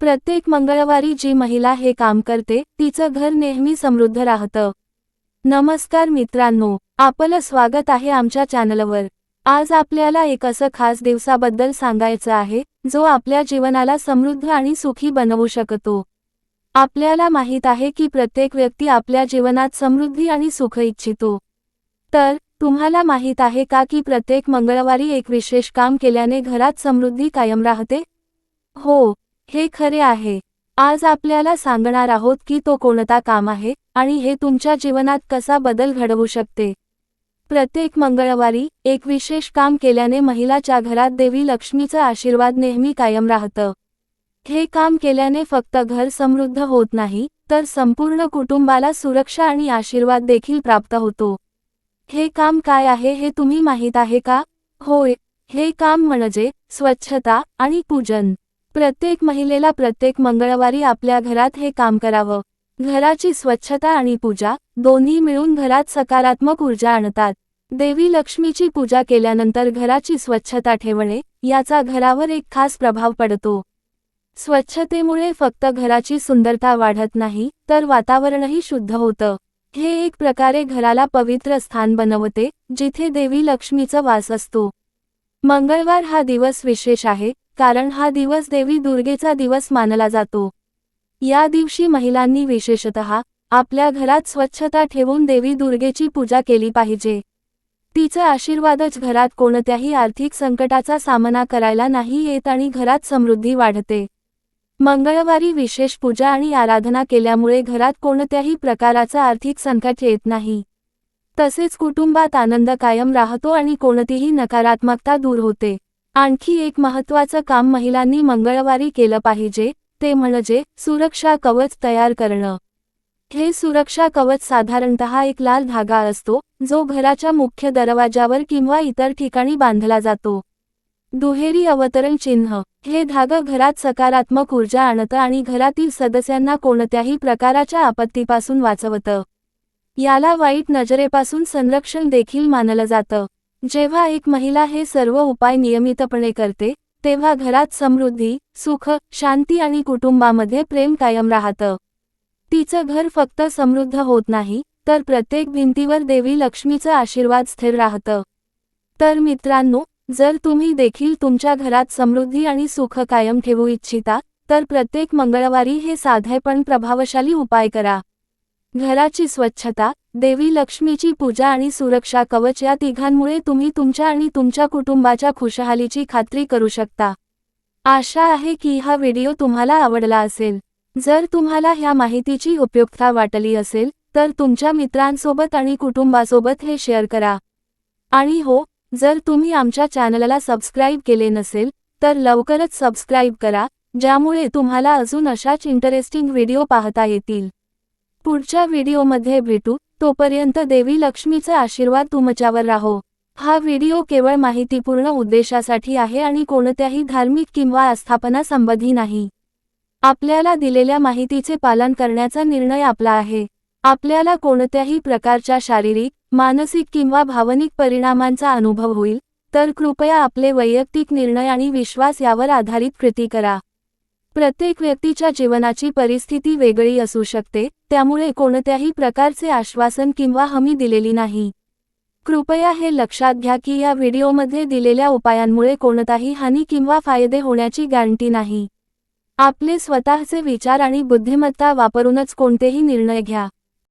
प्रत्येक मंगळवारी जी महिला हे काम करते तिचं घर नेहमी समृद्ध राहतं. नमस्कार मित्रांनो आपलं स्वागत आहे आमच्या चॅनलवर. आज आपल्याला एक असं खास दिवसाबद्दल सांगायचं आहे जो आपल्या जीवनाला समृद्ध आणि सुखी बनवू शकतो. आपल्याला माहीत आहे की प्रत्येक व्यक्ती आपल्या जीवनात समृद्धी आणि सुख इच्छितो. तर तुम्हाला माहीत आहे का की प्रत्येक मंगळवारी एक विशेष काम केल्याने घरात समृद्धी कायम राहते? हो हे खरे आहे. आज आपल्याला सांगणार आहोत की तो कोणता काम आहे आणि हे तुमच्या जीवनात कसा बदल घडवू शकते. प्रत्येक मंगळवारी एक विशेष काम केल्याने महिलाच्या घरात देवी लक्ष्मीचा आशीर्वाद नेहमी कायम राहतं. हे काम केल्याने फक्त घर समृद्ध होत नाही तर संपूर्ण कुटुंबाला सुरक्षा आणि आशीर्वाद देखील प्राप्त होतो. हे काम काय आहे हे तुम्ही माहीत आहे का? होय. हे काम म्हणजे स्वच्छता आणि पूजन. प्रत्येक महिलेला प्रत्येक मंगळवारी आपल्या घरात हे काम करावं. घराची स्वच्छता आणि पूजा दोन्ही मिळून घरात सकारात्मक ऊर्जा आणतात. देवी लक्ष्मीची पूजा केल्यानंतर घराची स्वच्छता ठेवणे याचा घरावर एक खास प्रभाव पडतो. स्वच्छतेमुळे फक्त घराची सुंदरता वाढत नाही तर वातावरणही शुद्ध होतं. हे एक प्रकारे घराला पवित्र स्थान बनवते जिथे देवी लक्ष्मीचा वास असतो. मंगळवार हा दिवस विशेष आहे कारण हा दिवस देवी दुर्गेचा दिवस मानला जातो. या दिवशी महिलांनी विशेषतः आपल्या घरात स्वच्छता ठेवून देवी दुर्गेची पूजा केली पाहिजे. तिचा आशीर्वादच घरात कोणत्याही आर्थिक संकटाचा सामना करायला नाही येत आणि घरात समृद्धी वाढते. मंगळवारी विशेष पूजा आणि आराधना केल्यामुळे घरात कोणत्याही प्रकाराचा आर्थिक संकट येत नाही. तसेच कुटुंबात आनंद कायम राहतो आणि कोणतीही नकारात्मकता दूर होते. आणखी एक महत्त्वाचं काम महिलांनी मंगळवारी केलं पाहिजे ते म्हणजे सुरक्षा कवच तयार करणं. हे सुरक्षा कवच साधारणतः एक लाल धागा असतो जो घराच्या मुख्य दरवाजावर किंवा इतर ठिकाणी बांधला जातो. दुहेरी अवतरण चिन्ह हे धागा घरात सकारात्मक ऊर्जा आणतं आणि घरातील सदस्यांना कोणत्याही प्रकाराच्या आपत्तीपासून वाचवतं. याला वाईट नजरेपासून संरक्षण देखील मानलं जातं. जेव्हा एक महिला हे सर्व उपाय नियमितपणे करते तेव्हा घरात समृद्धी सुख शांती आणि कुटुंबामध्ये प्रेम कायम राहतं. तिचं घर फक्त समृद्ध होत नाही तर प्रत्येक भिंतीवर देवी लक्ष्मीचं आशीर्वाद स्थिर राहतं. तर मित्रांनो जर तुम्ही देखील तुमच्या घरात समृद्धी आणि सुख कायम ठेवू इच्छिता तर प्रत्येक मंगळवारी हे साधे पण प्रभावशाली उपाय करा. घराची स्वच्छता देवी लक्ष्मीची पूजा आणि सुरक्षा कवच या तिघांमुळे तुम्ही तुमच्या आणि तुमच्या कुटुंबाच्या खुशहालीची खात्री करू शकता. आशा आहे की हा व्हिडिओ तुम्हाला आवडला असेल. जर तुम्हाला ह्या माहितीची उपयुक्तता वाटली असेल तर तुमच्या मित्रांसोबत आणि कुटुंबासोबत हे शेअर करा. आणि हो जर तुम्ही आमच्या चॅनलला सबस्क्राईब केले नसेल तर लवकरच सबस्क्राईब करा ज्यामुळे तुम्हाला अजून अशाच इंटरेस्टिंग व्हिडिओ पाहता येतील. पुढच्या व्हिडिओमध्ये भेटू. तोपर्यंत देवी लक्ष्मीचा आशीर्वाद तुमच्यावर राहो. हा व्हिडिओ केवळ माहितीपूर्ण उद्देशासाठी आहे आणि कोणत्याही धार्मिक किंवा आस्थापना संबंधी नाही. आपल्याला दिलेल्या माहितीचे पालन करण्याचा निर्णय आपला आहे. आपल्याला कोणत्याही प्रकारच्या शारीरिक मानसिक किंवा भावनिक परिणामांचा अनुभव होईल तर कृपया आपले वैयक्तिक निर्णय आणि विश्वास यावर आधारित कृती करा. प्रत्येक व्यक्तीच्या जीवनाची परिस्थिती वेगळी असू शकते त्यामुळे कोणत्याही प्रकारचे आश्वासन किंवा हमी दिलेली नाही. कृपया हे लक्षात घ्या की या व्हिडिओमध्ये दिलेल्या उपायांमुळे कोणताही हानी किंवा फायदे होण्याची गॅरंटी नाही. आपले स्वतःचे विचार आणि बुद्धिमत्ता वापरूनच कोणतेही निर्णय घ्या.